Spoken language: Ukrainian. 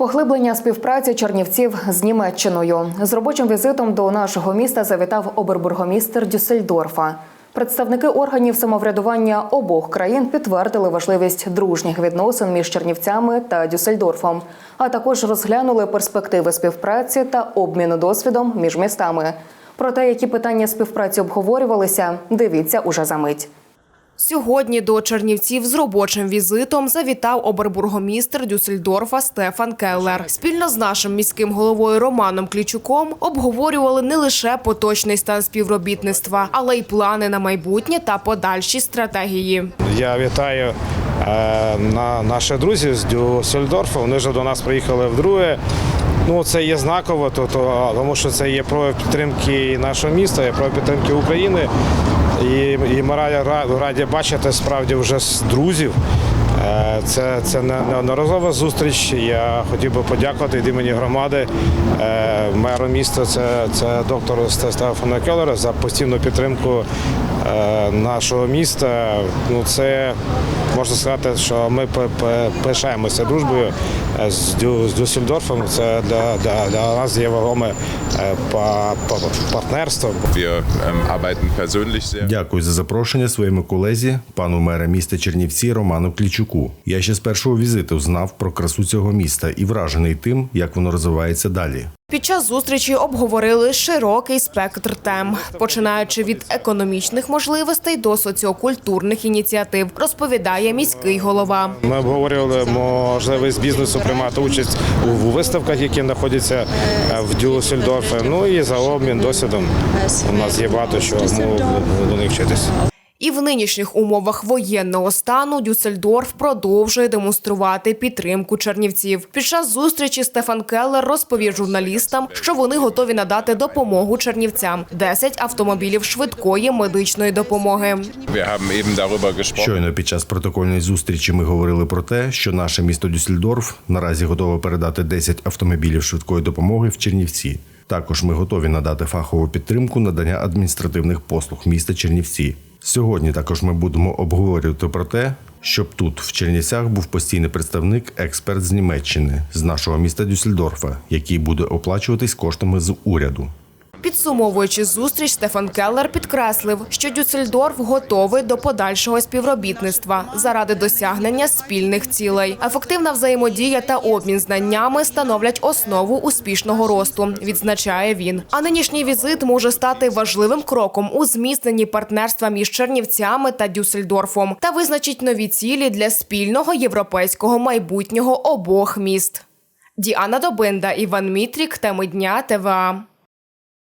Поглиблення співпраці Чернівців з Німеччиною з робочим візитом до нашого міста завітав обербургомістр Дюссельдорфа. Представники органів самоврядування обох країн підтвердили важливість дружніх відносин між Чернівцями та Дюссельдорфом, а також розглянули перспективи співпраці та обміну досвідом між містами. Про те, які питання співпраці обговорювалися, дивіться уже за мить. Сьогодні до Чернівців з робочим візитом завітав обербургомістр Дюссельдорфа Стефан Келлер. Спільно з нашим міським головою Романом Клічуком обговорювали не лише поточний стан співробітництва, але й плани на майбутнє та подальші стратегії. Я вітаю е, на наших друзів з Дюссельдорфа. Вони вже до нас приїхали вдруге. Ну, це є знаково, то, то, тому що це є прояв підтримки нашого міста, є прояв підтримки України. І, і ми раді, раді бачити справді вже з друзів. Е, Це, це неодноразова зустріч. Я хотів би подякувати від імені громади е, меру міста, це, це доктору Стефана Келлера за постійну підтримку е, нашого міста. Ну, це можна сказати, що ми пишаємося дружбою з, Дю, з Дюссельдорфом. Це для, для, для нас є вагоме е, па- па- партнерство. Ähm. Дякую за запрошення своєму колезі, пану мера міста Чернівці Роману Клічуку. Я ще з першого візиту знав про красу цього міста і вражений тим, як воно розвивається далі. Під час зустрічі обговорили широкий спектр тем, починаючи від економічних можливостей до соціокультурних ініціатив, розповідає міський голова. Ми обговорювали можливість бізнесу приймати участь у виставках, які знаходяться е, в Дюссельдорфі. Ну і за обмін досвідом у нас є багато чого до них вчитися. І в нинішніх умовах воєнного стану Дюссельдорф продовжує демонструвати підтримку чернівців. Під час зустрічі Стефан Келлер розповів журналістам, що вони готові надати допомогу чернівцям 10 автомобілів швидкої медичної допомоги. Щойно під час протокольної зустрічі ми говорили про те, що наше місто Дюссельдорф наразі готове передати 10 автомобілів швидкої допомоги в Чернівці. Також ми готові надати фахову підтримку надання адміністративних послуг міста Чернівці. Сьогодні також ми будемо обговорювати про те, щоб тут, в Чернівцях, був постійний представник, експерт з Німеччини, з нашого міста Дюссельдорфа, який буде оплачуватись коштами з уряду. Підсумовуючи зустріч, Стефан Келлер підкреслив, що Дюссельдорф готовий до подальшого співробітництва заради досягнення спільних цілей. Ефективна взаємодія та обмін знаннями становлять основу успішного росту, відзначає він. А нинішній візит може стати важливим кроком у зміцненні партнерства між Чернівцями та Дюссельдорфом та визначить нові цілі для спільного європейського майбутнього обох міст. Діана Добинда, Іван Мітрік, теми дня ТВА.